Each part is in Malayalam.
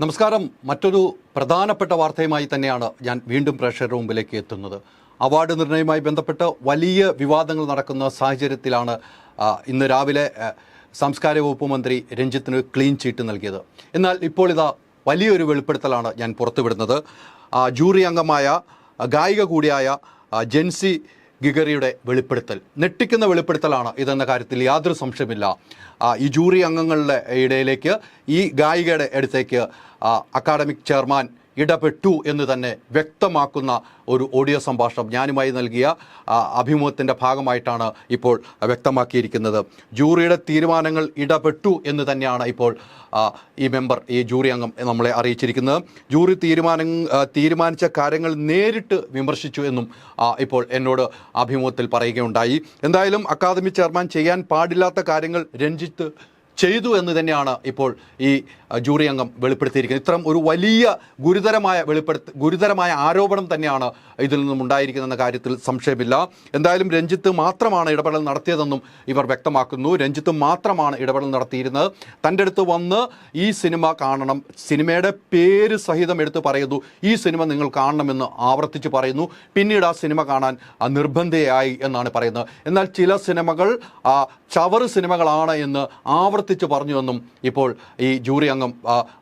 നമസ്കാരം. മറ്റൊരു പ്രധാനപ്പെട്ട വാർത്തയുമായി തന്നെയാണ് ഞാൻ വീണ്ടും പ്രേക്ഷകരുടെ മുമ്പിലേക്ക് എത്തുന്നത്. അവാർഡ് നിർണയവുമായി ബന്ധപ്പെട്ട് വലിയ വിവാദങ്ങൾ നടക്കുന്ന സാഹചര്യത്തിലാണ് ഇന്ന് രാവിലെ സംസ്കാര സാംസ്കാരിക വകുപ്പ് മന്ത്രി രഞ്ജിത്തിന് ക്ലീൻ ചീറ്റ് നൽകിയത്. എന്നാൽ ഇപ്പോൾ ഇതാ വലിയൊരു വെളിപ്പെടുത്തലാണ് ഞാൻ പുറത്തുവിടുന്നത്. ജൂറി അംഗമായ ഗായിക കൂടിയായ ജെൻസി ഗിഗറിയുടെ വെളിപ്പെടുത്തൽ. ഞെട്ടിക്കുന്ന വെളിപ്പെടുത്തലാണ് ഇതെന്ന കാര്യത്തിൽ യാതൊരു സംശയമില്ല ഈ ജൂറി അംഗങ്ങളുടെ ഇടയിലേക്ക് ഈ ഗായികയുടെ അടുത്തേക്ക് അക്കാഡമിക് ചെയർമാൻ ഇടപെട്ടു എന്ന് തന്നെ വ്യക്തമാക്കുന്ന ഒരു ഓഡിയോ സംഭാഷണം ഞാനുമായി നൽകിയ അഭിമുഖത്തിന്റെ ഭാഗമായിട്ടാണ് ഇപ്പോൾ വ്യക്തമാക്കിയിരിക്കുന്നത്. ജൂറിയുടെ തീരുമാനങ്ങൾ ഇടപെട്ടു എന്ന് തന്നെയാണ് ഇപ്പോൾ ഈ മെമ്പർ ഈ ജൂറി അംഗം നമ്മളെ അറിയിച്ചിരിക്കുന്നത്. ജൂറി തീരുമാനം തീരുമാനിച്ച കാര്യങ്ങൾ നേരിട്ട് വിമർശിച്ചു എന്നും ഇപ്പോൾ എന്നോട് അഭിമുഖത്തിൽ പറയുകയുണ്ടായി. എന്തായാലും അക്കാദമി ചെയർമാൻ ചെയ്യാൻ പാടില്ലാത്ത കാര്യങ്ങൾ രഞ്ജിത്ത് ചെയ്തു എന്ന് തന്നെയാണ് ഇപ്പോൾ ഈ ജൂറി അംഗം വെളിപ്പെടുത്തിയിരിക്കുന്നത്. ഇത്തരം ഒരു വലിയ ഗുരുതരമായ വെളിപ്പെടുത്ത ഗുരുതരമായ ആരോപണം തന്നെയാണ് ഇതിൽ നിന്നും ഉണ്ടായിരിക്കുന്നതെന്ന കാര്യത്തിൽ സംശയമില്ല. എന്തായാലും രഞ്ജിത്ത് മാത്രമാണ് ഇടപെടൽ നടത്തിയതെന്നും ഇവർ വ്യക്തമാക്കുന്നു. രഞ്ജിത്ത് മാത്രമാണ് ഇടപെടൽ നടത്തിയിരുന്നത്. തന്റെ അടുത്ത് വന്ന് ഈ സിനിമ കാണണം സിനിമയുടെ പേര് സഹിതം എടുത്ത് പറയുന്നു. ഈ സിനിമ നിങ്ങൾ കാണണമെന്ന് ആവർത്തിച്ച് പറയുന്നു. പിന്നീട് ആ സിനിമ കാണാൻ നിർബന്ധയായി എന്നാണ് പറയുന്നത്. എന്നാൽ ചില സിനിമകൾ ചവറ് സിനിമകളാണ് എന്ന് ആവർത്തിച്ച് പറഞ്ഞുവെന്നും ഇപ്പോൾ ഈ ജൂറി അംഗം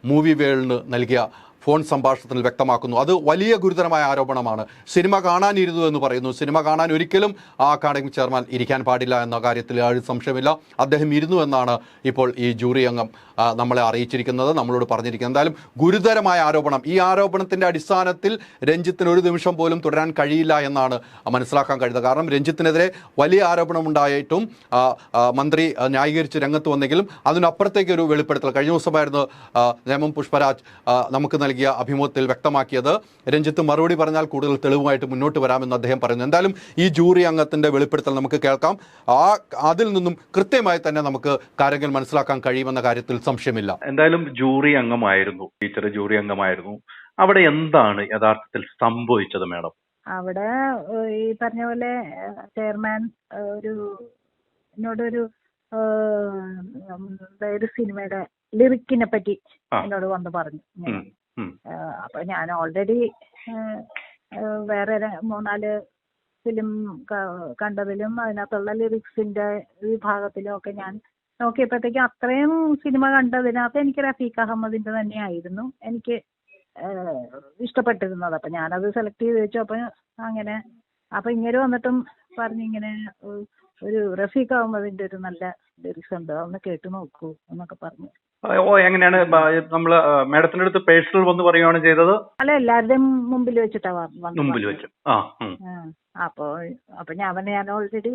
മൂവി വേൾഡിന് നൽകിയ ഫോൺ സംഭാഷണത്തിൽ വ്യക്തമാക്കുന്നു. അത് വലിയ ഗുരുതരമായ ആരോപണമാണ്. സിനിമ കാണാനിരുന്നു എന്ന് പറയുന്നു. സിനിമ കാണാൻ ഒരിക്കലും ആ അക്കാഡമിക് ചെയർമാൻ ഇരിക്കാൻ പാടില്ല എന്ന കാര്യത്തിൽ ആരും സംശയമില്ല അദ്ദേഹം ഇരുന്നു എന്നാണ് ഇപ്പോൾ ഈ ജൂറി അംഗം നമ്മളെ അറിയിച്ചിരിക്കുന്നത് നമ്മളോട് പറഞ്ഞിരിക്കുന്നത്. എന്തായാലും ഗുരുതരമായ ആരോപണം. ഈ ആരോപണത്തിന്റെ അടിസ്ഥാനത്തിൽ രഞ്ജിത്തിന് ഒരു നിമിഷം പോലും തുടരാൻ കഴിയില്ല എന്നാണ് മനസ്സിലാക്കാൻ കഴിയുന്നത്. കാരണം രഞ്ജിത്തിനെതിരെ വലിയ ആരോപണം ഉണ്ടായിട്ടും മന്ത്രി ന്യായീകരിച്ച് രംഗത്ത് വന്നെങ്കിലും അതിനപ്പുറത്തേക്ക് ഒരു വെളിപ്പെടുത്തൽ. കഴിഞ്ഞ ദിവസമായിരുന്നു നേമം പുഷ്പരാജ് നമുക്ക് നൽകിയ അഭിമുഖത്തിൽ വ്യക്തമാക്കിയത്. രഞ്ജിത്ത് മറുപടി പറഞ്ഞാൽ കൂടുതൽ തെളിവുമായിട്ട് മുന്നോട്ട് വരാമെന്ന് അദ്ദേഹം പറയുന്നു എന്തായാലും ഈ ജൂറി അംഗത്തിന്റെ വെളിപ്പെടുത്തൽ നമുക്ക് കേൾക്കാം. ആ അതിൽ നിന്നും കൃത്യമായി തന്നെ നമുക്ക് കാര്യങ്ങൾ മനസ്സിലാക്കാൻ കഴിയുമെന്ന കാര്യത്തിൽ സംശയമില്ല. എന്തായാലും ജൂറി അംഗമായിരുന്നു. ടീച്ചർ ജൂറി അംഗമായിരുന്നു. അവിടെ എന്താണ് യഥാർത്ഥത്തിൽ സംഭവിച്ചത് മാഡം? അവിടെ ഈ പറഞ്ഞ പോലെ ചെയർമാൻ ഒരു എന്നോടൊരു അതായത് സിനിമയുടെ ലിറിക്കിനെ പറ്റി. എന്നോട് വന്ന് പറഞ്ഞു. അപ്പൊ ഞാൻ ഓൾറെഡി വേറെ മൂന്നാൽ ഫിലിം കണ്ടതിലും അതിനകത്തുള്ള ലിറിക്സിന്റെ വിഭാഗത്തിലും ഒക്കെ ഞാൻ നോക്കിയപ്പോഴത്തേക്കും അത്രയും സിനിമ കണ്ടതിനകത്ത് എനിക്ക് റഫീഖ് അഹമ്മദിന്റെ തന്നെയായിരുന്നു എനിക്ക് ഇഷ്ടപ്പെട്ടിരുന്നത്. അപ്പൊ ഞാനത് സെലക്ട് ചെയ്ത് വെച്ചു അപ്പൊ അങ്ങനെ അപ്പൊ ഇങ്ങനെ വന്നിട്ടും പറഞ്ഞു ഇങ്ങനെ ഒരു റഫീഖ് അഹമ്മദിന്റെ ഒരു നല്ല ലിറിക്സ് ഉണ്ട്. അതൊന്ന് കേട്ട് നോക്കൂ എന്നൊക്കെ പറഞ്ഞു. ഓ എങ്ങനെയാണ് നമ്മൾ മാഡത്തിന്റെ അടുത്ത് പേഴ്സണൽ വന്ന് പറയുകയാണ് ചെയ്തത്? അല്ല എല്ലാവരുടെയും മുമ്പിൽ വെച്ചിട്ടാ മുമ്പിൽ വെച്ചു. ആ ഉം, അപ്പോ അപ്പൊ ഞാൻ പറഞ്ഞു ഞാൻ ഓൾറെഡി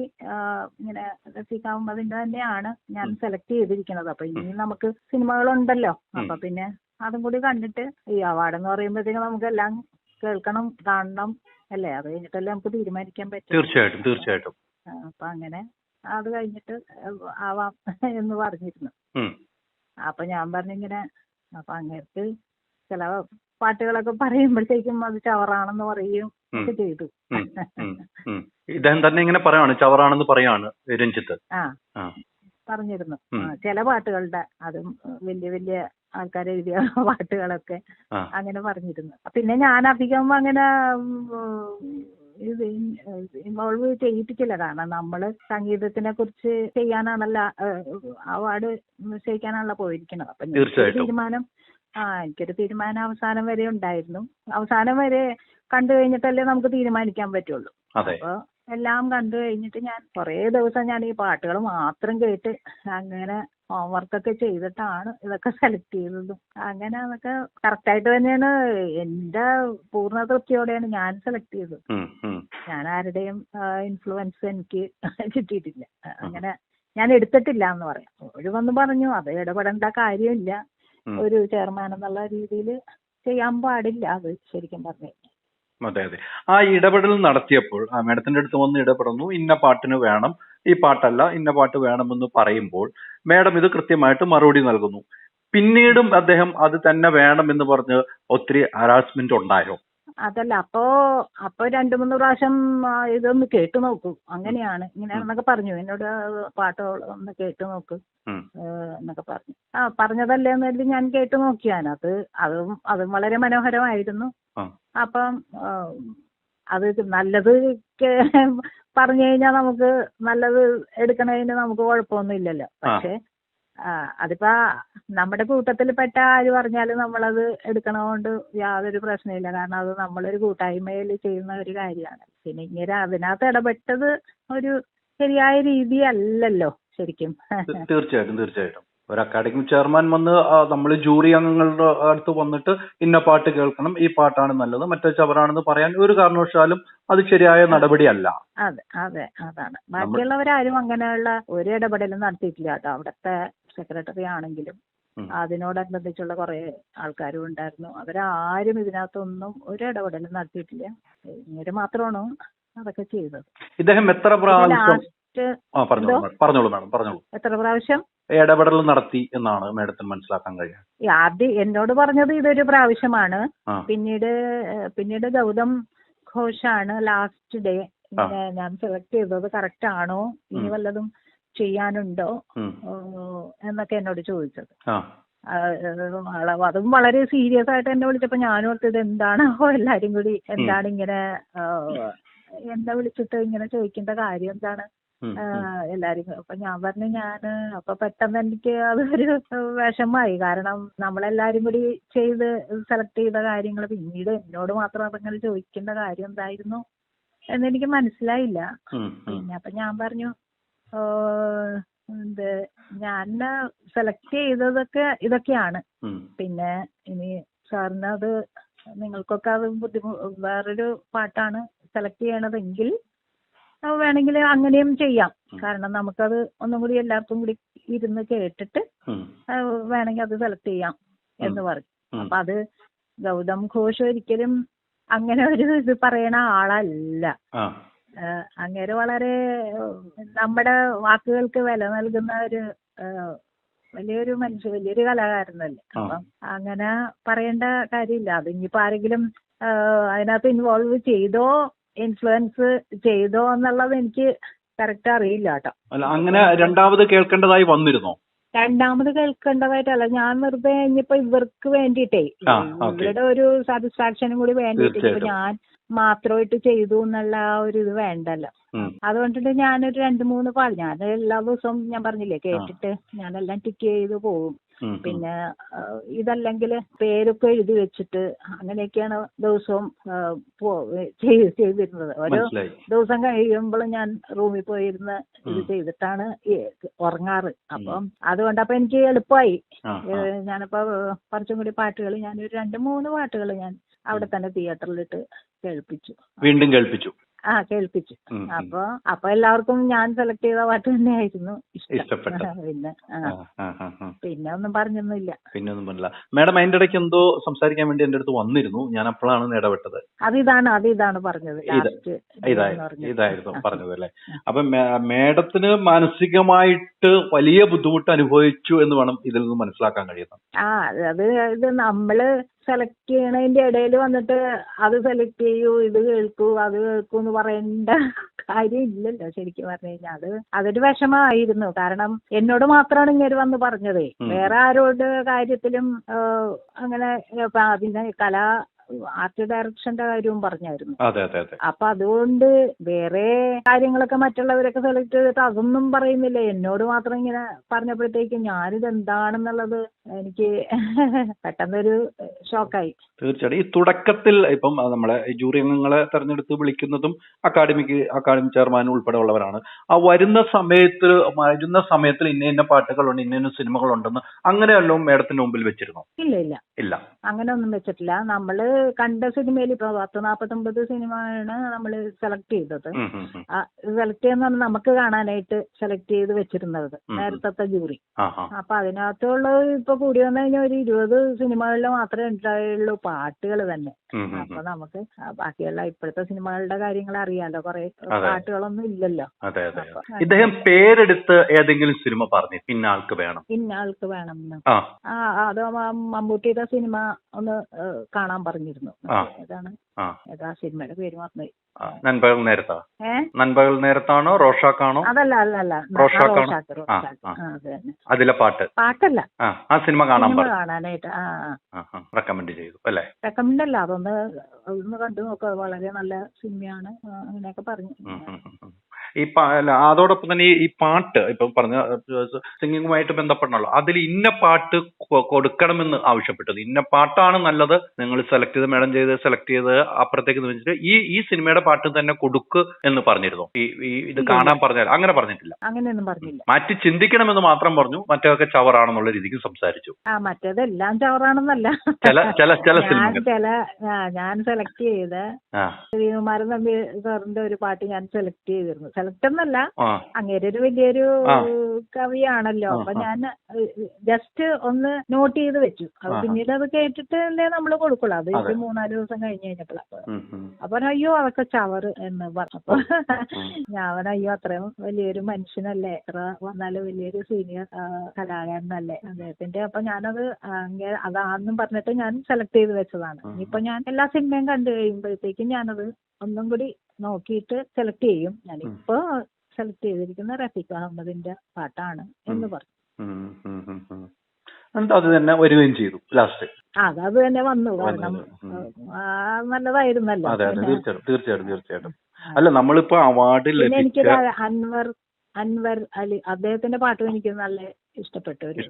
ഇങ്ങനെ റഫീഖ് തന്നെയാണ് ഞാൻ സെലക്ട് ചെയ്തിരിക്കുന്നത്. അപ്പൊ ഇനി നമുക്ക് സിനിമകളുണ്ടല്ലോ. അപ്പൊ പിന്നെ അതും കൂടി കണ്ടിട്ട് ഈ അവാർഡ് എന്ന് പറയുമ്പോഴത്തേക്കും നമുക്ക് എല്ലാം കേൾക്കണം കാണണം അല്ലേ? അത് കഴിഞ്ഞിട്ടല്ലേ നമുക്ക് തീരുമാനിക്കാൻ പറ്റും. തീർച്ചയായിട്ടും തീർച്ചയായിട്ടും. അപ്പൊ അങ്ങനെ അത് കഴിഞ്ഞിട്ട് ആവാം എന്ന് പറഞ്ഞിരുന്നു. ഉം, അപ്പൊ ഞാൻ പറഞ്ഞിങ്ങനെ അപ്പൊ അങ്ങേർക്ക് ചില പാട്ടുകളൊക്കെ പറയുമ്പോഴത്തേക്കും അത് ചവറാണെന്ന് പറയും ഒക്കെ ചെയ്തു. ഇദ്ദേഹം തന്നെ ഇങ്ങനെ പറയാണ് ചവറാണെന്ന് പറയാണ് രഞ്ജിത്ത്. ആ. പറഞ്ഞിരുന്നു. ചില പാട്ടുകളുടെ അതും വലിയ വലിയ ആൾക്കാർ എഴുതിയ പാട്ടുകളൊക്കെ അങ്ങനെ പറഞ്ഞിരുന്നു. പിന്നെ ഞാൻ അധികം അങ്ങനെ ഇത് ഇൻവോൾവ് ചെയ്യിപ്പിക്കലതാണ്. കാരണം നമ്മൾ സംഗീതത്തിനെ കുറിച്ച് ചെയ്യാനാണല്ല അവാർഡ് നിശ്ചയിക്കാനാണല്ലോ പോയിരിക്കുന്നത്. അപ്പൊ. തീരുമാനം ആ എനിക്കൊരു തീരുമാനം അവസാനം വരെ ഉണ്ടായിരുന്നു. അവസാനം വരെ കണ്ടു കഴിഞ്ഞിട്ടല്ലേ നമുക്ക് തീരുമാനിക്കാൻ പറ്റുള്ളൂ. അതെ. അപ്പൊ എല്ലാം കണ്ടു കഴിഞ്ഞിട്ട് ഞാൻ കുറേ ദിവസം ഞാൻ ഈ പാട്ടുകൾ മാത്രം കേട്ട് അങ്ങനെ ഹോംവർക്കൊക്കെ ചെയ്തിട്ടാണ് ഇതൊക്കെ സെലക്ട് ചെയ്തതും. അങ്ങനെ അതൊക്കെ കറക്റ്റ് ആയിട്ട് തന്നെയാണ്. എന്റെ പൂർണ തൃപ്തിയോടെയാണ് ഞാൻ സെലക്ട് ചെയ്തത്. ഞാൻ ആരുടെയും ഇൻഫ്ലുവൻസ് എനിക്ക് കിട്ടിയിട്ടില്ല. അങ്ങനെ ഞാൻ എടുത്തിട്ടില്ല എന്ന് പറയാം. ഒരു വന്ന് പറഞ്ഞു അത് ഇടപെടേണ്ട കാര്യമില്ല. ഒരു ചെയർമാൻ എന്നുള്ള രീതിയിൽ ചെയ്യാൻ പാടില്ല. അത് ശരിക്കും പറഞ്ഞു അതെ അതെ. ആ ഇടപെടൽ നടത്തിയപ്പോൾ ആ മേഡത്തിന്റെ അടുത്ത് വന്ന് ഇടപെടുന്നു ഇന്ന പാട്ടിന് വേണം ഈ പാട്ടല്ല ഇന്ന പാട്ട് വേണമെന്ന് പറയുമ്പോൾ മേഡം ഇത് കൃത്യമായിട്ട് മറുപടി നൽകുന്നു. പിന്നീടും അദ്ദേഹം അത് തന്നെ വേണം എന്ന് പറഞ്ഞ് ഒത്തിരി ഹരാസ്മെന്റ് ഉണ്ടായോ? അതല്ല അപ്പോ അപ്പൊ രണ്ടു മൂന്ന് പ്രാവശ്യം ഇതൊന്ന് കേട്ടു നോക്കൂ. അങ്ങനെയാണ്. ഇങ്ങനെയാണെന്നൊക്കെ പറഞ്ഞു. എന്നോട് പാട്ട് ഒന്ന് കേട്ടു നോക്ക്. എന്നൊക്കെ പറഞ്ഞു. ആ പറഞ്ഞതല്ലേ എന്ന് കരുതി ഞാൻ കേട്ടു നോക്കിയാണ്. അത് അതും അതും വളരെ മനോഹരമായിരുന്നു. അപ്പം അത് നല്ലത് പറഞ്ഞു കഴിഞ്ഞാൽ നമുക്ക് നല്ലത് എടുക്കണതിന് നമുക്ക് കുഴപ്പമൊന്നും ഇല്ലല്ലോ. പക്ഷെ ആ, അതിപ്പോ നമ്മുടെ കൂട്ടത്തിൽ പെട്ട ആര് പറഞ്ഞാലും നമ്മളത് എടുക്കണോണ്ട് യാതൊരു പ്രശ്നമില്ല കാരണം അത് നമ്മളൊരു കൂട്ടായ്മയിൽ ചെയ്യുന്ന ഒരു കാര്യമാണ്. പിന്നെ ഇങ്ങനെ അതിനകത്ത് ഇടപെട്ടത് ഒരു ശരിയായ രീതി അല്ലല്ലോ ശരിക്കും. തീർച്ചയായിട്ടും തീർച്ചയായിട്ടും. ഒരു അക്കാഡമിക് ചെയർമാൻ വന്ന് നമ്മൾ ജൂറി അംഗങ്ങളുടെ അടുത്ത് വന്നിട്ട് ഇന്ന പാട്ട് കേൾക്കണം ഈ പാട്ടാണ് നല്ലത് മറ്റേ ചവറാണെന്ന് പറയാൻ ഒരു കാരണവശാലും അത് ശരിയായ നടപടിയല്ല. അതെ അതെ അതാണ്. ബാക്കിയുള്ളവരാരും അങ്ങനെയുള്ള ഒരു ഇടപെടലും നടത്തിയിട്ടില്ല കേട്ടോ. അവിടുത്തെ സെക്രട്ടറി ആണെങ്കിലും. അതിനോടനുബന്ധിച്ചുള്ള കുറെ ആൾക്കാരും ഉണ്ടായിരുന്നു. അവരാരും ഇതിനകത്തൊന്നും ഒരു ഇടപെടലും നടത്തിയിട്ടില്ല. ഇങ്ങനെ മാത്രമാണ് അതൊക്കെ ചെയ്തത്. ഇദ്ദേഹം എത്ര പ്രാവശ്യം പറഞ്ഞോളൂ മാഡം. പറഞ്ഞോളൂ എത്ര പ്രാവശ്യം? ഇടപെടൽ നടത്തി എന്നാണ് മാഡത്തിന് മനസ്സിലാക്കാൻ കഴിയുക. ആദ്യം എന്നോട് പറഞ്ഞത് ഇതൊരു പ്രാവശ്യമാണ്. പിന്നീട് പിന്നീട് ഗൗതം ഘോഷാണ് ലാസ്റ്റ് ഡേ ഞാൻ സെലക്ട് ചെയ്തത് കറക്റ്റ് ആണോ? ഇനി. വല്ലതും ചെയ്യാനുണ്ടോ? എന്നൊക്കെ എന്നോട് ചോദിച്ചത്. അതും വളരെ സീരിയസ് ആയിട്ട് എന്നെ വിളിച്ചപ്പോ ഞാനും ഓർത്തത് എന്താണോ എല്ലാരും കൂടി എന്താണ് ഇങ്ങനെ എന്നെ വിളിച്ചിട്ട് ഇങ്ങനെ ചോദിക്കേണ്ട കാര്യം എന്താണ്. എല്ലാരും അപ്പൊ ഞാൻ പറഞ്ഞു ഞാൻ അപ്പൊ പെട്ടെന്ന് എനിക്ക് അതൊരു വിഷമായി കാരണം നമ്മളെല്ലാരും കൂടി ചെയ്ത് സെലക്ട് ചെയ്ത കാര്യങ്ങൾ പിന്നീട് എന്നോട് മാത്രം അതങ്ങനെ ചോദിക്കേണ്ട കാര്യം എന്തായിരുന്നു? എന്നെനിക്ക് മനസ്സിലായില്ല. പിന്നെ അപ്പൊ ഞാൻ പറഞ്ഞു എന്ത് ഞാൻ സെലക്ട് ചെയ്തതൊക്കെ ഇതൊക്കെയാണ്. പിന്നെ ഇനി സാറിന് അത് നിങ്ങൾക്കൊക്കെ അത് ബുദ്ധിമു വേറൊരു പാട്ടാണ് സെലക്ട് ചെയ്യണതെങ്കിൽ വേണമെങ്കിൽ അങ്ങനെയും ചെയ്യാം. കാരണം നമുക്കത് ഒന്നും കൂടി എല്ലാവർക്കും കൂടി ഇരുന്ന് കേട്ടിട്ട്. അത് വേണമെങ്കിൽ അത് സെലക്ട് ചെയ്യാം എന്ന് പറഞ്ഞു അപ്പോൾ അപ്പൊ അത് ഗൗതം ഘോഷ് ഒരിക്കലും അങ്ങനെ ഒരു ഇത് പറയണ ആളല്ല. അങ്ങേര് വളരെ നമ്മുടെ വാക്കുകൾക്ക് വില നൽകുന്ന ഒരു വലിയൊരു മനുഷ്യ വലിയൊരു കലാകാരനല്ലേ. തന്നെ അപ്പം അങ്ങനെ പറയേണ്ട കാര്യമില്ല. അത് ഇനിയിപ്പോ ആരെങ്കിലും അതിനകത്ത് ഇൻവോൾവ് ചെയ്തോ ഇൻഫ്ലുവൻസ് ചെയ്തോ എന്നുള്ളത് എനിക്ക് കറക്റ്റ് അറിയില്ല കേട്ടോ. അങ്ങനെ രണ്ടാമത് കേൾക്കേണ്ടതായി വന്നിരുന്നോ? രണ്ടാമത് കേൾക്കേണ്ടതായിട്ടല്ല. ഞാൻ വെറുതെ ഇനിയിപ്പോ ഇവർക്ക് വേണ്ടിയിട്ടേ ഇവരുടെ ഒരു സാറ്റിസ്ഫാക്ഷനും കൂടി വേണ്ടിയിട്ട്. ഇപ്പൊ ഞാൻ മാത്രമായിട്ട് ചെയ്തു എന്നുള്ള ആ ഒരു ഇത് വേണ്ടല്ലോ. അതുകൊണ്ടിട്ട് ഞാനൊരു രണ്ട് മൂന്ന് പാട്ട് ഞാൻ എല്ലാ ദിവസവും ഞാൻ പറഞ്ഞില്ലേ കേട്ടിട്ട് ഞാനെല്ലാം ടിക്ക് ചെയ്ത് പോകും. പിന്നെ ഇതല്ലെങ്കിൽ പേരൊക്കെ എഴുതി വെച്ചിട്ട് അങ്ങനെയൊക്കെയാണ് ദിവസവും ചെയ്തിരുന്നത്. ഓരോ ദിവസം കഴിയുമ്പോൾ ഞാൻ റൂമിൽ പോയിരുന്ന് ഇത് ചെയ്തിട്ടാണ് ഉറങ്ങാറ്. അപ്പം അതുകൊണ്ട് അപ്പൊ എനിക്ക് എളുപ്പമായി. ഞാനിപ്പോ കുറച്ചും കൂടി പാട്ടുകൾ ഞാൻ ഒരു രണ്ട് മൂന്ന് പാട്ടുകൾ ഞാൻ അവിടെ തന്നെ തിയേറ്ററിലിട്ട് കേൾപ്പിച്ചു. വീണ്ടും കേൾപ്പിച്ചു. ആ കേൾപ്പിച്ചു. അപ്പൊ അപ്പൊ എല്ലാവർക്കും ഞാൻ സെലക്ട് ചെയ്ത പാട്ട് തന്നെയായിരുന്നു. ഇഷ്ടം. പിന്നെ. പിന്നെ ഒന്നും പറഞ്ഞൊന്നുമില്ല. പിന്നെ ഒന്നും പറഞ്ഞില്ല. മാഡം അതിന്റെ ഇടയ്ക്ക് എന്തോ സംസാരിക്കാൻ വേണ്ടി എന്റെ അടുത്ത് വന്നിരുന്നു. ഞാൻ അപ്പോഴാണ് ഇടപെട്ടത്. അത് ഇതാണ് പറഞ്ഞത്. ഇത് ലാസ്റ്റ് ഇതായിരുന്നു പറഞ്ഞത്. അല്ലെ? അപ്പൊ മേഡത്തിന് മാനസികമായിട്ട് വലിയ ബുദ്ധിമുട്ട് അനുഭവിച്ചു എന്ന് വേണം ഇതിൽ നിന്ന് മനസ്സിലാക്കാൻ കഴിയുന്നത്. ആ അത് ഇത് നമ്മൾ സെലക്ട് ചെയ്യണതിന്റെ ഇടയിൽ വന്നിട്ട് അത് സെലക്ട് ചെയ്യൂ ഇത് കേൾക്കൂ അത് കേൾക്കൂ എന്ന് പറയേണ്ട കാര്യം ഇല്ലല്ലോ ശരിക്കും പറഞ്ഞു കഴിഞ്ഞാൽ അത് അതൊരു വിഷമമായിരുന്നു. കാരണം എന്നോട് മാത്രമാണ് ഇങ്ങനെ വന്ന് പറഞ്ഞത്. വേറെ ആരോട് കാര്യത്തിലും അങ്ങനെ പിന്നെ കല ആർട്ട് ഡയറക്ഷന്റെ കാര്യവും പറഞ്ഞായിരുന്നു. അപ്പൊ അതുകൊണ്ട് വേറെ കാര്യങ്ങളൊക്കെ മറ്റുള്ളവരൊക്കെ സെലക്ട് ചെയ്തിട്ട് അതൊന്നും പറയുന്നില്ല. എന്നോട് മാത്രം ഇങ്ങനെ പറഞ്ഞപ്പോഴത്തേക്കും ഞാനിത് എന്താണെന്നുള്ളത് എനിക്ക് പെട്ടെന്നൊരു ഷോക്കായി. തീർച്ചയായിട്ടും. ഈ തുടക്കത്തിൽ ഇപ്പം നമ്മളെ ജൂറി അംഗങ്ങളെ തെരഞ്ഞെടുത്ത് വിളിക്കുന്നതും അക്കാഡമിക്ക് അക്കാഡമി ചെയർമാൻ ഉൾപ്പെടെ ഉള്ളവരാണ് ആ വരുന്ന സമയത്ത് വരുന്ന സമയത്ത് ഇന്ന ഇന്ന പാട്ടുകളുണ്ട് ഇന്ന ഇന്ന സിനിമകളുണ്ടെന്ന് അങ്ങനെയല്ലോ മേഡത്തിന്റെ മുമ്പിൽ വെച്ചിരുന്നു? ഇല്ല ഇല്ല. ഇല്ല. അങ്ങനെ ഒന്നും വെച്ചിട്ടില്ല. നമ്മൾ കണ്ട സിനിമയിൽ ഇപ്പൊ പത്ത് നാപ്പത്തൊമ്പത് സിനിമയാണ് നമ്മൾ സെലക്ട് ചെയ്തത്. സെലക്ട് ചെയ്യുന്ന നമുക്ക് കാണാനായിട്ട് സെലക്ട് ചെയ്ത് വെച്ചിരുന്നത്. നേരത്തെ ജൂറി. അപ്പൊ അതിനകത്തുള്ള ഇപ്പൊ കൂടി വന്നു കഴിഞ്ഞാൽ ഒരു ഇരുപത് സിനിമകളിൽ മാത്രമേ ഉണ്ടായുള്ളൂ പാട്ടുകൾ തന്നെ. അപ്പൊ നമുക്ക് ബാക്കിയുള്ള ഇപ്പോഴത്തെ സിനിമകളുടെ കാര്യങ്ങൾ അറിയാലോ? കുറെ. പാട്ടുകളൊന്നും ഇല്ലല്ലോ. ഇദ്ദേഹം പേരെടുത്ത് ഏതെങ്കിലും സിനിമ പറഞ്ഞു ഇന്ന ആൾക്ക് വേണം. ഇന്ന ആൾക്ക് വേണം ആ. അത് മമ്മൂട്ടിയുടെ സിനിമ ഒന്ന് കാണാൻ പറഞ്ഞിരുന്നു. ഏതാണ്? ഏതാ സിനിമയുടെ പേര് മറന്നു നൻപകൽ നേരത്താ? നൻപകൽ നേരത്താണോ റോഷാക്കാണോ? അതല്ല അല്ല അല്ല റോഷാക്കാണോ? അതിലെ പാട്ട്? പാട്ടല്ല. ആ സിനിമ കാണാൻ കാണാനായിട്ട് റെക്കമെൻഡ് ചെയ്തു അല്ലേ? റെക്കമെൻഡ് അല്ല അതൊന്ന് ഒന്ന് കണ്ടു നോക്കാം വളരെ നല്ല സിനിമയാണ് അങ്ങനെയൊക്കെ പറഞ്ഞു. ഈ അതോടൊപ്പം തന്നെ ഈ- പാട്ട് ഇപ്പം പറഞ്ഞ സിംഗിങ്ങുമായിട്ട് ബന്ധപ്പെടണല്ലോ. അതിൽ ഇന്ന പാട്ട് കൊടുക്കണമെന്ന് ആവശ്യപ്പെട്ടത്. ഇന്ന പാട്ടാണ് നല്ലത്. നിങ്ങൾ സെലക്ട് ചെയ്ത് മേഡം ചെയ്ത് സെലക്ട് ചെയ്ത് അപ്പുറത്തേക്ക് എന്ന് വെച്ചിട്ട് ഈ ഈ സിനിമയുടെ പാട്ട് തന്നെ കൊടുക്ക് എന്ന് പറഞ്ഞിരുന്നു. ഈ ഈ ഇത് കാണാൻ പറഞ്ഞാൽ അങ്ങനെ പറഞ്ഞിട്ടില്ല. അങ്ങനെയൊന്നും പറഞ്ഞില്ല. മാറ്റി ചിന്തിക്കണമെന്ന് മാത്രം പറഞ്ഞു. മറ്റൊക്കെ ചവറാണെന്നുള്ള രീതിക്ക് സംസാരിച്ചു. ആ മറ്റേതെല്ലാം ചവറാണെന്നല്ല. ചില ചില ചില ചില ഞാൻ സെലക്ട് ചെയ്ത് ശ്രീകുമാരൻ തമ്പി സാറിന്റെ ഒരു പാട്ട് ഞാൻ സെലക്ട് ചെയ്തിരുന്നു. ആ. അങ്ങേര് ഒരു വലിയൊരു. കവിയാണല്ലോ. അപ്പൊ ഞാൻ ജസ്റ്റ് ഒന്ന് നോട്ട് ചെയ്ത് വെച്ചു. അത്. പിന്നീട് അത് കേട്ടിട്ടല്ലേ നമ്മൾ കൊടുക്കുള്ളൂ. അത്. ഒരു മൂന്നാൽ ദിവസം കഴിഞ്ഞ് കഴിഞ്ഞപ്പോഴാണ്. അപ്പൊ അയ്യോ അതൊക്കെ ചവറ് എന്ന് പറഞ്ഞപ്പോ ഞാൻ അയ്യോ അത്രയും വലിയൊരു മനുഷ്യനല്ലേ? എത്ര വന്നാലും വലിയൊരു സീനിയർ കലാകാരനല്ലേ? അദ്ദേഹത്തിന്റെ അപ്പൊ ഞാനത് അതാന്നും പറഞ്ഞിട്ട് ഞാൻ സെലക്ട് ചെയ്ത് വെച്ചതാണ്. ഇപ്പൊ ഞാൻ എല്ലാ സിനിമയും കണ്ടു കഴിയുമ്പോഴത്തേക്കും ഞാനത് ഒന്നും കൂടി നോക്കിയിട്ട് സെലക്ട് ചെയ്യും. ഞാനിപ്പോ സെലക്ട് ചെയ്തിരിക്കുന്ന റഫീഖ് അഹമ്മദിന്റെ പാട്ടാണ് എന്ന്. പറഞ്ഞു. അത് തന്നെ വരികയും ചെയ്തു ലാസ്റ്റ് അത് അത് തന്നെ വന്നു. കാരണം നല്ലതായിരുന്നല്ലോ. തീർച്ചയായിട്ടും തീർച്ചയായിട്ടും അല്ല നമ്മളിപ്പോ അവാർഡ് എനിക്കൊരു അൻവർ അൻവർ അലി അദ്ദേഹത്തിന്റെ പാട്ടും എനിക്ക് നല്ല ഇഷ്ടപ്പെട്ടു ഒരു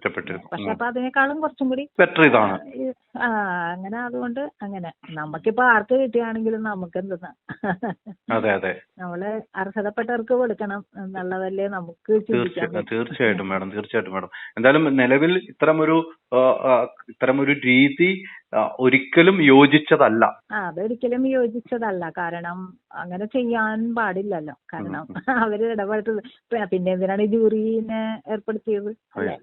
പക്ഷെ അപ്പൊ അതിനേക്കാളും കുറച്ചും കൂടി ആ അങ്ങനെ അതുകൊണ്ട് അങ്ങനെ. നമുക്കിപ്പോ ആർക്ക് കിട്ടിയാണെങ്കിലും നമുക്ക് എന്തെന്നാ അതെ അതെ. നമ്മൾ അർഹതപ്പെട്ടവർക്ക് കൊടുക്കണം എന്നുള്ളതല്ലേ നമുക്ക് തീർച്ചയായിട്ടും മാഡം തീർച്ചയായിട്ടും മാഡം. എന്തായാലും നിലവിൽ ഇത്തരമൊരു ഇത്തരമൊരു രീതി ഒരിക്കലും യോജിച്ചതല്ല. ആ അതൊരിക്കലും യോജിച്ചതല്ല. കാരണം അങ്ങനെ ചെയ്യാൻ പാടില്ലല്ലോ. കാരണം അവർ ഇടപെട്ട് പി- പിന്നെ എന്തിനാണ് ഈ ജൂറിനെ ഏർപ്പെടുത്തിയത്? അതെ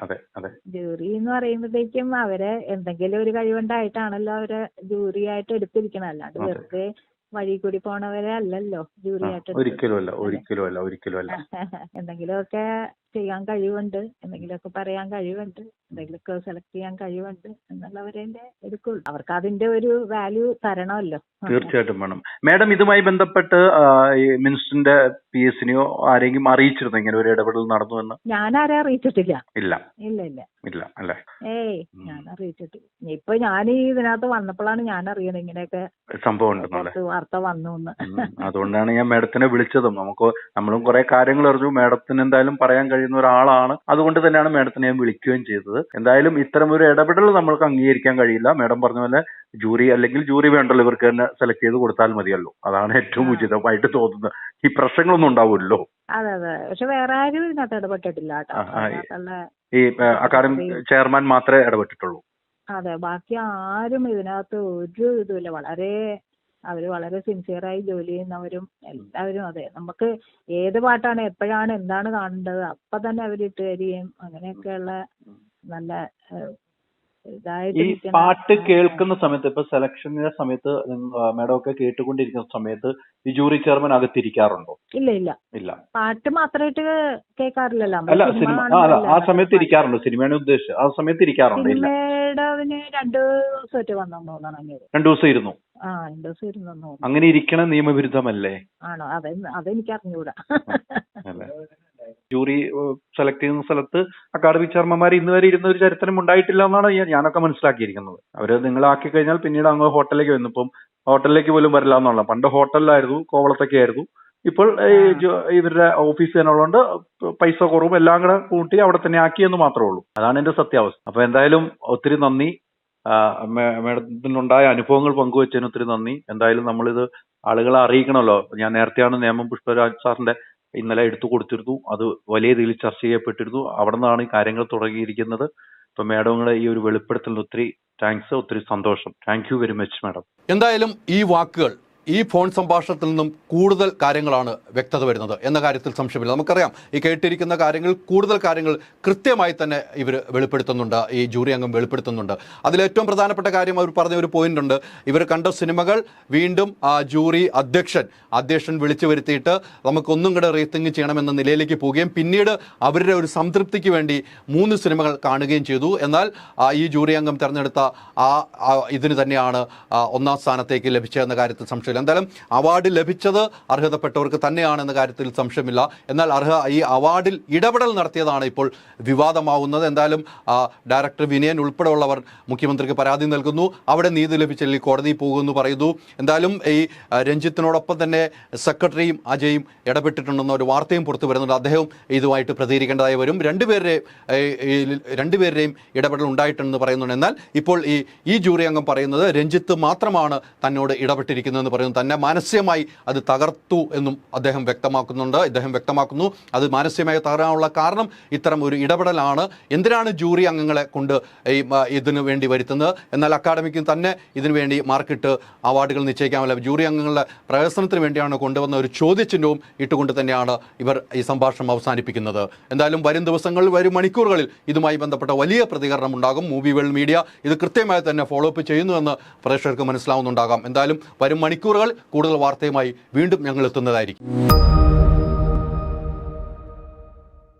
അതെ അതെ ജൂറി എന്ന് പറയുമ്പോഴത്തേക്കും അവരെ എന്തെങ്കിലും ഒരു കഴിവുണ്ടായിട്ടാണല്ലോ അവരെ ജൂറി ആയിട്ട് എടുത്തിരിക്കണം അല്ലാണ്ട് വെറുതെ വഴി കൂടി പോണവരെ അല്ലല്ലോ ജൂറി ആയിട്ട് ഒരിക്കലും അല്ല ഒരിക്കലും അല്ല? ഒരിക്കലും അല്ല എന്തെങ്കിലുമൊക്കെ ചെയ്യാൻ കഴിവുണ്ട് എന്തെങ്കിലുമൊക്കെ പറയാൻ കഴിവുണ്ട് എന്തെങ്കിലുമൊക്കെ സെലക്ട് ചെയ്യാൻ കഴിവുണ്ട് എന്നുള്ളവരെ എടുക്കുള്ളൂ. അവർക്ക് അതിന്റെ ഒരു വാല്യൂ തരണമല്ലോ. തീർച്ചയായിട്ടും വേണം. മാഡം ഇതുമായി ബന്ധപ്പെട്ട് മിനിസ്റ്ററിന്റെ പി എസിനെയോ ആരെങ്കിലും അറിയിച്ചിരുന്നു ഇങ്ങനെ ഒരു ഇടപെടൽ നടന്നു എന്ന് ഞാൻ ആരെ അറിയിച്ചിട്ടില്ല. ഇല്ല. ഇല്ല ഇല്ല. ഇല്ല അല്ലെ? ഏയ് ഞാൻ അറിയിച്ചിട്ടില്ല. ഇപ്പൊ ഞാൻ ഈ ഇതിനകത്ത് വന്നപ്പോഴാണ് ഞാൻ അറിയണത് ഇങ്ങനെയൊക്കെ സംഭവം ഉണ്ടെന്നല്ലേ വാർത്ത വന്നു അതുകൊണ്ടാണ് ഞാൻ മാഡത്തിനെ വിളിച്ചതും. നമുക്ക് നമ്മളും കുറെ കാര്യങ്ങൾ അറിഞ്ഞു. മാഡത്തിന് എന്തായാലും പറയാൻ കഴിയുന്ന ഒരാളാണ്. അതുകൊണ്ട് തന്നെയാണ് മാഡത്തിനെ ഞാൻ വിളിക്കുകയും ചെയ്തത്. എന്തായാലും ഇത്തരം ഒരു ഇടപെടൽ നമ്മൾക്ക് അംഗീകരിക്കാൻ കഴിയില്ല. മാഡം പറഞ്ഞ പോലെ ജൂറി അല്ലെങ്കിൽ ജൂറി വേണ്ടല്ലോ ഇവർക്ക് തന്നെ സെലക്ട് ചെയ്ത് കൊടുത്താൽ മതിയല്ലോ. അതാണ് ഏറ്റവും ഉചിതമായിട്ട് തോന്നുന്നത്. ഈ പ്രശ്നങ്ങളൊന്നും ഉണ്ടാവില്ലല്ലോ അതെ അതെ. പക്ഷെ വേറെ ആരും ഇതിനകത്ത് ഇടപെട്ടിട്ടില്ല ഈ അക്കാദമി ചെയർമാൻ മാത്രമേ ഇടപെട്ടിട്ടുള്ളൂ. അതെ ബാക്കി ആരും ഇതിനകത്ത് ഒരു ഇതുമില്ല. വളരെ അവർ വളരെ സിൻസിയറായി ജോലി ചെയ്യുന്നവരും എല്ലാവരും അതെ. നമുക്ക് ഏത് പാട്ടാണ് എപ്പോഴാണ് എന്താണ് കാണേണ്ടത് അപ്പൊ തന്നെ അവർ ഇട്ട് തരികയും അങ്ങനെയൊക്കെയുള്ള നല്ല ഈ പാട്ട് കേൾക്കുന്ന സമയത്ത് ഇപ്പൊ സെലക്ഷന്റെ സമയത്ത് മാഡം ഒക്കെ കേട്ടുകൊണ്ടിരിക്കുന്ന സമയത്ത് ഈ ജൂറി ചെയർമാൻ അകത്തിരിക്കാറുണ്ടോ? ഇല്ല ഇല്ല. ഇല്ല. പാട്ട് മാത്രമായിട്ട് കേൾക്കാറില്ലല്ലോ. അല്ല സിനിമ ആ. സമയത്ത് ഇരിക്കാറുണ്ടോ? സിനിമയാണ് ഉദ്ദേശിച്ചത്. ആ സമയത്ത് ഇരിക്കാറുണ്ടോ? ഇല്ല. രണ്ടു ദിവസമായിട്ട് തോന്നണം രണ്ടു ദിവസം ഇരുന്നു. ആ അങ്ങനെ ഇരിക്കണ നിയമവിരുദ്ധമല്ലേ? ആണോ? അതെ അതെനിക്ക് അറിഞ്ഞൂടാ ജൂറി സെലക്ട് ചെയ്യുന്ന സ്ഥലത്ത് അക്കാദമി ചെയർമാൻമാർ ഇന്ന് വരെ ഇരുന്ന ഒരു ചരിത്രം ഉണ്ടായിട്ടില്ല എന്നാണ് ഞാൻ- ഞാനൊക്കെ മനസ്സിലാക്കിയിരിക്കുന്നത്. അവർ നിങ്ങളാക്കി കഴിഞ്ഞാൽ പിന്നീട് അങ്ങ് ഹോട്ടലിലേക്ക് വന്നു ഇപ്പം ഹോട്ടലിലേക്ക് പോലും വരില്ല എന്നുള്ള പണ്ട് ഹോട്ടലിലായിരുന്നു കോവളത്തൊക്കെ ആയിരുന്നു. ഇപ്പോൾ ഇവരുടെ ഓഫീസ് തന്നെ ഉള്ളതുകൊണ്ട് പൈസ കുറവും എല്ലാം കൂടെ കൂട്ടി അവിടെ തന്നെ ആക്കി എന്ന് മാത്രമേ ഉള്ളൂ. അതാണ് എന്റെ സത്യാവസ്ഥ. അപ്പൊ എന്തായാലും ഒത്തിരി നന്ദി. മേഡത്തിനുണ്ടായ അനുഭവങ്ങൾ പങ്കുവച്ചതിന് ഒത്തിരി നന്ദി. എന്തായാലും നമ്മളിത് ആളുകളെ അറിയിക്കണമല്ലോ. ഞാൻ നേരത്തെയാണ് നിയമം പുഷ്പരാജ് സാറിന്റെ ഇന്നലെ എടുത്തു കൊടുത്തിരുന്നു. അത് വലിയ രീതിയിൽ ചർച്ച ചെയ്യപ്പെട്ടിരുന്നു. അവിടെ നിന്നാണ് ഈ കാര്യങ്ങൾ തുടങ്ങിയിരിക്കുന്നത്. ഇപ്പൊ മേഡങ്ങളുടെ ഈ ഒരു വെളിപ്പെടുത്തലിന് ഒത്തിരി താങ്ക്സ് ഒത്തിരി സന്തോഷം. താങ്ക് വെരി മച്ച് മാഡം എന്തായാലും ഈ വാക്കുകൾ ഈ ഫോൺ സംഭാഷണത്തിൽ നിന്നും കൂടുതൽ കാര്യങ്ങളാണ് വ്യക്തത വരുന്നത് എന്ന കാര്യത്തിൽ സംശയമില്ല. നമുക്കറിയാം ഈ കേട്ടിരിക്കുന്ന കാര്യങ്ങൾ കൂടുതൽ കാര്യങ്ങൾ കൃത്യമായി തന്നെ ഇവർ വെളിപ്പെടുത്തുന്നുണ്ട് ഈ ജൂറി അംഗം വെളിപ്പെടുത്തുന്നുണ്ട്. അതിലേറ്റവും പ്രധാനപ്പെട്ട കാര്യം അവർ പറഞ്ഞ ഒരു പോയിന്റ് ഉണ്ട്. ഇവർ കണ്ട സിനിമകൾ വീണ്ടും ആ ജൂറി അധ്യക്ഷൻ അധ്യക്ഷൻ വിളിച്ചു വരുത്തിയിട്ട് നമുക്കൊന്നും കൂടെ റേറ്റിംഗ് ചെയ്യണമെന്ന നിലയിലേക്ക് പോവുകയും പിന്നീട് അവരുടെ ഒരു സംതൃപ്തിക്ക് വേണ്ടി മൂന്ന് സിനിമകൾ കാണുകയും ചെയ്തു. എന്നാൽ ഈ ജൂറി അംഗം തിരഞ്ഞെടുത്ത ആ ഇതിന് തന്നെയാണ് ഒന്നാം സ്ഥാനത്തേക്ക് ലഭിച്ചതെന്ന കാര്യത്തിൽ സംശയമില്ല. എന്തായാലും അവാർഡ് ലഭിച്ചത് അർഹതപ്പെട്ടവർക്ക് തന്നെയാണെന്ന കാര്യത്തിൽ സംശയമില്ല. എന്നാൽ അർഹ ഈ അവാർഡിൽ ഇടപെടൽ നടത്തിയതാണ് ഇപ്പോൾ വിവാദമാവുന്നത്. എന്തായാലും ഡയറക്ടർ വിനയൻ ഉൾപ്പെടെയുള്ളവർ മുഖ്യമന്ത്രിക്ക് പരാതി നൽകുന്നു. അവിടെ നീതി ലഭിച്ചില്ലെങ്കിൽ കോടതി പോകുമെന്ന് പറയുന്നു. എന്തായാലും ഈ രഞ്ജിത്തിനോടൊപ്പം തന്നെ സെക്രട്ടറിയും അജയും ഇടപെട്ടിട്ടുണ്ടെന്ന ഒരു വാർത്തയും പുറത്തു വരുന്നുണ്ട്. അദ്ദേഹം ഇതുമായിട്ട് പ്രതികരിക്കേണ്ടതായി വരും. രണ്ടുപേരുടെയും രണ്ടുപേരുടെയും ഇടപെടൽ ഉണ്ടായിട്ടുണ്ടെന്ന് പറയുന്നുണ്ട്. എന്നാൽ ഇപ്പോൾ ഈ ഈ ജൂറി അംഗം പറയുന്നത് രഞ്ജിത്ത് മാത്രമാണ് തന്നോട് ഇടപെട്ടിരിക്കുന്നതെന്ന് പറയുന്നു. തന്നെ മാനസികമായി അത് തകർത്തു എന്നും അദ്ദേഹം വ്യക്തമാക്കുന്നുണ്ട്. ഇദ്ദേഹം വ്യക്തമാക്കുന്നു. അത് മാനസികമായി തകരാനുള്ള കാരണം ഇത്തരം ഒരു ഇടപെടലാണ്. എന്തിനാണ് ജൂറി അംഗങ്ങളെ കൊണ്ട് ഇതിനു വേണ്ടി വരുത്തുന്നത്? എന്നാൽ അക്കാഡമിക്ക് തന്നെ ഇതിനു വേണ്ടി മാർക്കിട്ട് അവാർഡുകൾ നിശ്ചയിക്കാമല്ല. ജൂറി അംഗങ്ങളുടെ പ്രവേശനത്തിന് വേണ്ടിയാണ് കൊണ്ടുവന്ന ഒരു ചോദ്യചിഹ്നവും ഇട്ടുകൊണ്ട് തന്നെയാണ് ഇവർ ഈ സംഭാഷണം അവസാനിപ്പിക്കുന്നത്. എന്തായാലും വരും ദിവസങ്ങളിൽ വരും മണിക്കൂറുകളിൽ ഇതുമായി ബന്ധപ്പെട്ട വലിയ പ്രതികരണം ഉണ്ടാകും. മൂവി വേൾഡ് മീഡിയ ഇത് കൃത്യമായി തന്നെ ഫോളോ അപ്പ് ചെയ്യുന്നുവെന്ന് പ്രേക്ഷകർക്ക് മനസ്സിലാവുന്നുണ്ടാകാം. എന്തായാലും വരും കൂടുതൽ വാർത്തയുമായി വീണ്ടും ഞങ്ങൾ എത്തുന്നതായിരിക്കും.